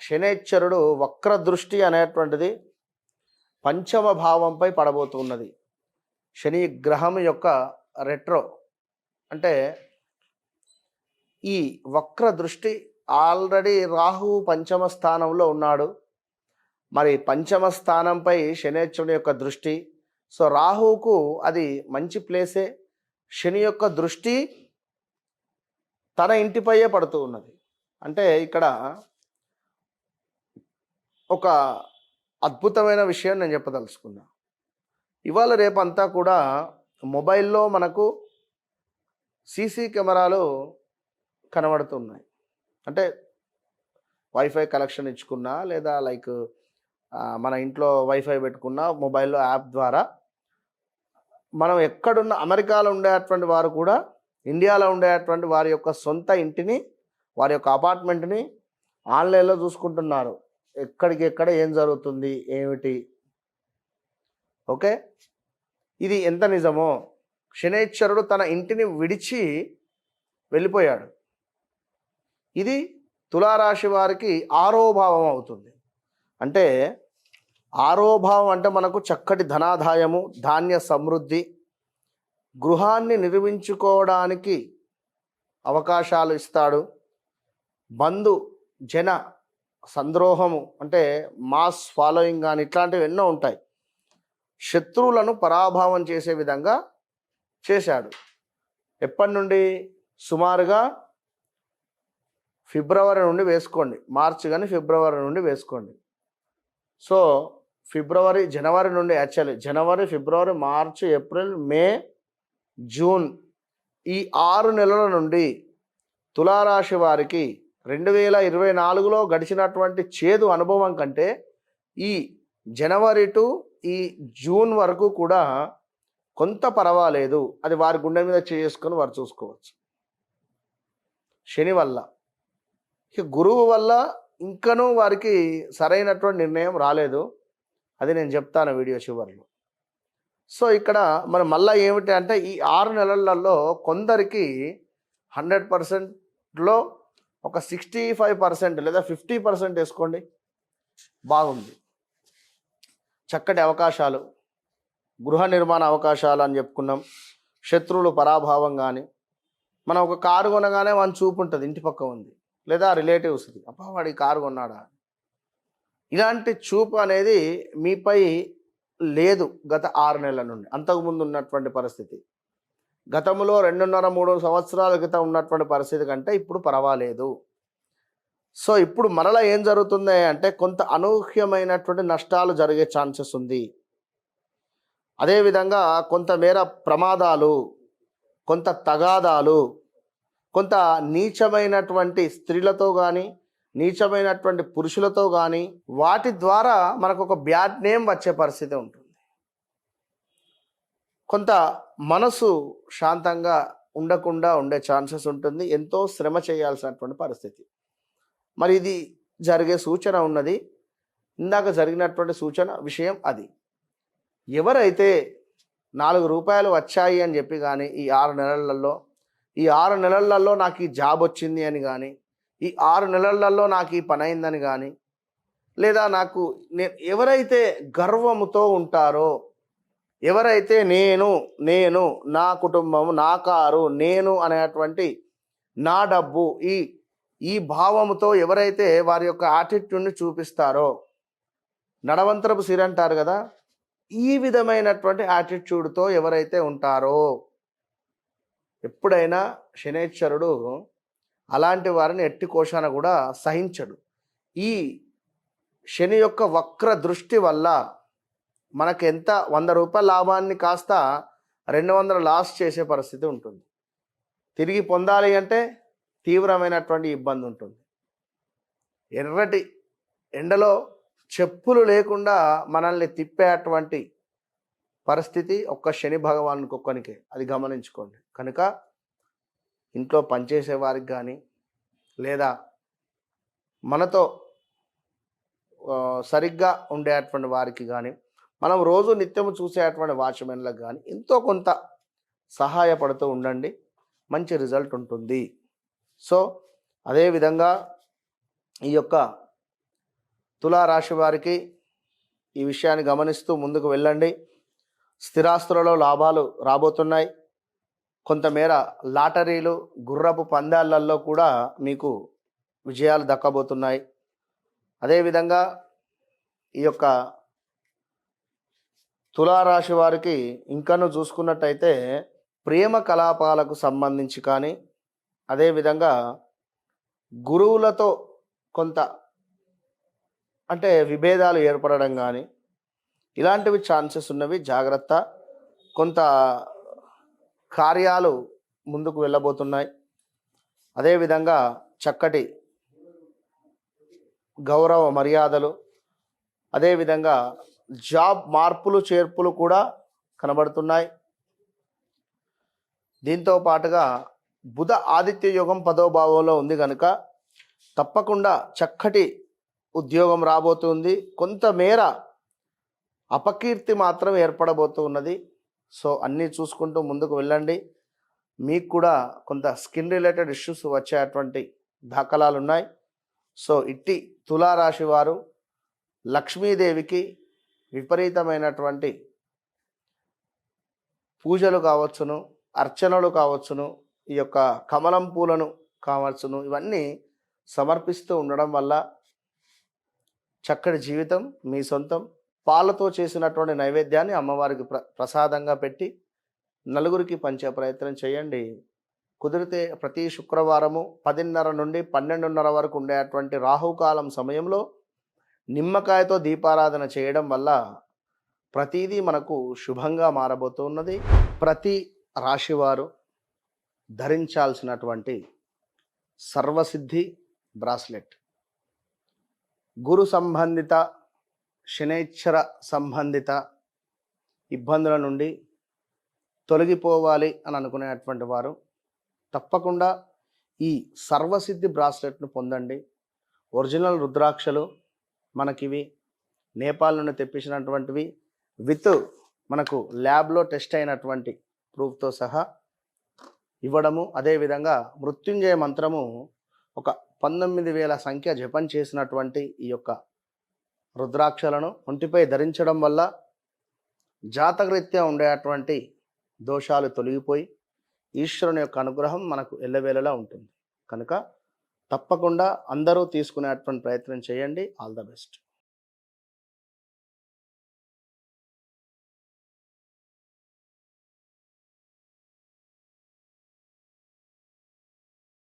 శనేశ్వరుడు వక్ర దృష్టి అనేటువంటిది పంచమ భావంపై పడబోతున్నది. శని గ్రహం యొక్క రెట్రో. అంటే ఈ వక్ర దృష్టి ఆల్రెడీ రాహు పంచమ స్థానంలో ఉన్నాడు. మరి పంచమ స్థానంపై శనేశ్వరుని యొక్క దృష్టి. సో రాహువుకు అది మంచి ప్లేసే. శని యొక్క దృష్టి తన ఇంటిపైయే పడుతూ ఉన్నది. అంటే ఇక్కడ ఒక అద్భుతమైన విషయం నేను చెప్పదలుచుకున్నా. ఇవాళ రేపంతా కూడా మొబైల్లో మనకు సీసీ కెమెరాలు కనబడుతున్నాయి. అంటే వైఫై కలెక్షన్ ఇచ్చుకున్నా లేదా లైక్ మన ఇంట్లో వైఫై పెట్టుకున్న మొబైల్లో యాప్ ద్వారా మనం ఎక్కడున్న అమెరికాలో ఉండేటువంటి వారు కూడా ఇండియాలో ఉండేటువంటి వారి యొక్క సొంత ఇంటిని వారి యొక్క అపార్ట్మెంట్ని ఆన్లైన్లో చూసుకుంటున్నారు. ఎక్కడికి ఎక్కడ ఏం జరుగుతుంది ఏమిటి? ఓకే? ఇది ఎంత నిజమో? శనేశ్వరుడు తన ఇంటిని విడిచి వెళ్ళిపోయాడు. ఇది తులారాశి వారికి ఆరోభావం అవుతుంది. అంటే ఆరోభావం అంటే మనకు చక్కటి ధనాదాయము ధాన్య సమృద్ధి గృహాన్ని నిర్మించుకోవడానికి అవకాశాలు ఇస్తాడు. బంధు జన సంద్రోహము అంటే మాస్ ఫాలోయింగ్ కానీ ఇట్లాంటివి ఎన్నో ఉంటాయి. శత్రువులను పరాభావం చేసే విధంగా చేశాడు. ఎప్పటి నుండి? సుమారుగా ఫిబ్రవరి నుండి వేసుకోండి. మార్చి కానీ ఫిబ్రవరి నుండి వేసుకోండి. సో ఫిబ్రవరి జనవరి నుండి actually January February March April May June ఈ ఆరు నెలల నుండి తులారాశి వారికి రెండు వేల ఇరవై నాలుగులో గడిచినటువంటి చేదు అనుభవం కంటే ఈ జనవరి టు ఈ జూన్ వరకు కూడా కొంత పర్వాలేదు. అది వారి గుండె మీద చేసుకొని వారు చూసుకోవచ్చు. శని వల్ల. ఇక గురువు వల్ల ఇంకనూ వారికి సరైనటువంటి నిర్ణయం రాలేదు. అది నేను చెప్తాను వీడియో చివరిలో. సో ఇక్కడ మనం మళ్ళీ ఏమిటి అంటే ఈ ఆరు నెలలలో కొందరికి హండ్రెడ్ పర్సెంట్లో ఒక సిక్స్టీ ఫైవ్ పర్సెంట్ లేదా ఫిఫ్టీ పర్సెంట్ వేసుకోండి. బాగుంది. చక్కటి అవకాశాలు. గృహ నిర్మాణ అవకాశాలు అని చెప్పుకున్నాం. శత్రువులు పరాభావం కానీ మనం ఒక కారు కొనగానే వన్ చూపు ఉంటుంది ఇంటి పక్క ఉంది. లేదా రిలేటివ్స్ అబ్బా వాడి కారు కొన్నాడా? ఇలాంటి చూపు అనేది మీపై లేదు గత ఆరు నెలల నుండి. అంతకుముందు ఉన్నటువంటి పరిస్థితి. గతంలో రెండున్నర మూడు సంవత్సరాల క్రితం ఉన్నటువంటి పరిస్థితి కంటే ఇప్పుడు పర్వాలేదు. సో ఇప్పుడు మరలా ఏం జరుగుతుంది అంటే కొంత అనూహ్యమైనటువంటి నష్టాలు జరిగే ఛాన్సెస్ ఉంది. అదేవిధంగా కొంతమేర ప్రమాదాలు కొంత తగాదాలు కొంత నీచమైనటువంటి స్త్రీలతో కానీ నీచమైనటువంటి పురుషులతో కానీ వాటి ద్వారా మనకు ఒక బ్యాడ్ నేమ్ వచ్చే పరిస్థితి ఉంటుంది. కొంత మనసు శాంతంగా ఉండకుండా ఉండే ఛాన్సెస్ ఉంటుంది. ఎంతో శ్రమ చేయాల్సినటువంటి పరిస్థితి. మరి ఇది జరిగే సూచన ఉన్నది. ఇందాక జరిగినటువంటి సూచన విషయం అది. ఎవరైతే నాలుగు రూపాయలు వచ్చాయి అని చెప్పి కానీ ఈ ఆరు నెలలలో ఈ ఆరు నెలలలో నాకు ఈ జాబ్ వచ్చింది అని కానీ ఈ ఆరు నెలలలో నాకు ఈ పని అయిందని కానీ లేదా నాకు నేను ఎవరైతే గర్వముతో ఉంటారో ఎవరైతే నేను నేను నా కుటుంబం నా కారు నేను అనేటువంటి నా డబ్బు ఈ ఈ భావముతో ఎవరైతే వారి యొక్క యాటిట్యూడ్ని చూపిస్తారో నడవంతరపు సిరి అంటారు కదా ఈ విధమైనటువంటి యాటిట్యూడ్తో ఎవరైతే ఉంటారో ఎప్పుడైనా శనేశ్వరుడు అలాంటి వారిని ఎట్టి కోశాన కూడా సహించడు. ఈ శని యొక్క వక్ర దృష్టి వల్ల మనకు ఎంత వంద రూపాయల లాభాన్ని కాస్త రెండు వందల లాస్ చేసే పరిస్థితి ఉంటుంది. తిరిగి పొందాలి అంటే తీవ్రమైనటువంటి ఇబ్బంది ఉంటుంది. ఎర్రటి ఎండలో చెప్పులు లేకుండా మనల్ని తిప్పేటువంటి పరిస్థితి ఒక్క శని భగవానుకి ఒక్కనికే అది గమనించుకోండి. కనుక ఇంట్లో పనిచేసే వారికి కానీ లేదా మనతో సరిగ్గా ఉండేటువంటి వారికి కానీ మనం రోజు నిత్యము చూసేటువంటి వాచ్మెన్లకు కానీ ఎంతో కొంత సహాయపడుతూ ఉండండి. మంచి రిజల్ట్ ఉంటుంది. సో అదేవిధంగా ఈ యొక్క తులారాశి వారికి ఈ విషయాన్ని గమనిస్తూ ముందుకు వెళ్ళండి. స్థిరాస్తులలో లాభాలు రాబోతున్నాయి. కొంతమేర లాటరీలు గుర్రపు పందాలలో కూడా మీకు విజయాలు దక్కబోతున్నాయి. అదేవిధంగా ఈ యొక్క తులారాశి వారికి ఇంకను చూసుకున్నట్టయితే ప్రేమ కలాపాలకు సంబంధించి కానీ అదేవిధంగా గురువులతో కొంత అంటే విభేదాలు ఏర్పడడం కానీ ఇలాంటివి ఛాన్సెస్ ఉన్నవి. జాగ్రత్త. కొంత కార్యాలు ముందుకు వెళ్ళబోతున్నాయి. అదేవిధంగా చక్కటి గౌరవ మర్యాదలు. అదేవిధంగా జాబ్ మార్పులు చేర్పులు కూడా కనబడుతున్నాయి. దీంతో పాటుగా బుధ ఆదిత్య యోగం పదో భావంలో ఉంది కనుక తప్పకుండా చక్కటి ఉద్యోగం రాబోతుంది. కొంతమేర అపకీర్తి మాత్రం ఏర్పడబోతూ ఉన్నది సో అన్నీ చూసుకుంటూ ముందుకు వెళ్ళండి. మీకు కూడా కొంత స్కిన్ రిలేటెడ్ ఇష్యూస్ వచ్చేటువంటి దాఖలాలు ఉన్నాయి సో ఇట్టి తులారాశి వారు లక్ష్మీదేవికి విపరీతమైనటువంటి పూజలు కావచ్చును అర్చనలు కావచ్చును ఈ యొక్క కమలం పూలను కావచ్చును ఇవన్నీ సమర్పిస్తూ ఉండడం వల్ల చక్కటి జీవితం మీ సొంతం. పాలతో చేసినటువంటి నైవేద్యాన్ని అమ్మవారికి ప్ర ప్రసాదంగా పెట్టి నలుగురికి పంచే ప్రయత్నం చేయండి. కుదిరితే ప్రతి శుక్రవారము పదిన్నర నుండి పన్నెండున్నర వరకు ఉండేటువంటి రాహుకాలం సమయంలో నిమ్మకాయతో దీపారాధన చేయడం వల్ల ప్రతిదీ మనకు శుభంగా మారబోతున్నది. ప్రతి రాశివారు ధరించాల్సినటువంటి సర్వసిద్ధి బ్రాస్లెట్. గురు సంబంధిత శనేశ్వర సంబంధిత ఇబ్బందుల నుండి తొలగిపోవాలి అని అనుకునేటువంటి వారు తప్పకుండా ఈ సర్వసిద్ధి బ్రాస్లెట్ను పొందండి. ఒరిజినల్ రుద్రాక్షలు మనకివి నేపాల్ నుండి తెప్పించినటువంటివి విత్ మనకు ల్యాబ్లో టెస్ట్ అయినటువంటి ప్రూఫ్తో సహా ఇవ్వడము అదేవిధంగా మృత్యుంజయ మంత్రము ఒక పంతొమ్మిది వేల సంఖ్య జపం చేసినటువంటి ఈ యొక్క రుద్రాక్షలను ఒంటిపై ధరించడం వల్ల జాతకరీత్యా ఉండేటువంటి దోషాలు తొలగిపోయి ఈశ్వరుని యొక్క అనుగ్రహం మనకు ఎల్లవేళలా ఉంటుంది. కనుక తప్పకుండా అందరూ తీసుకునేటువంటి ప్రయత్నం చేయండి. All the best.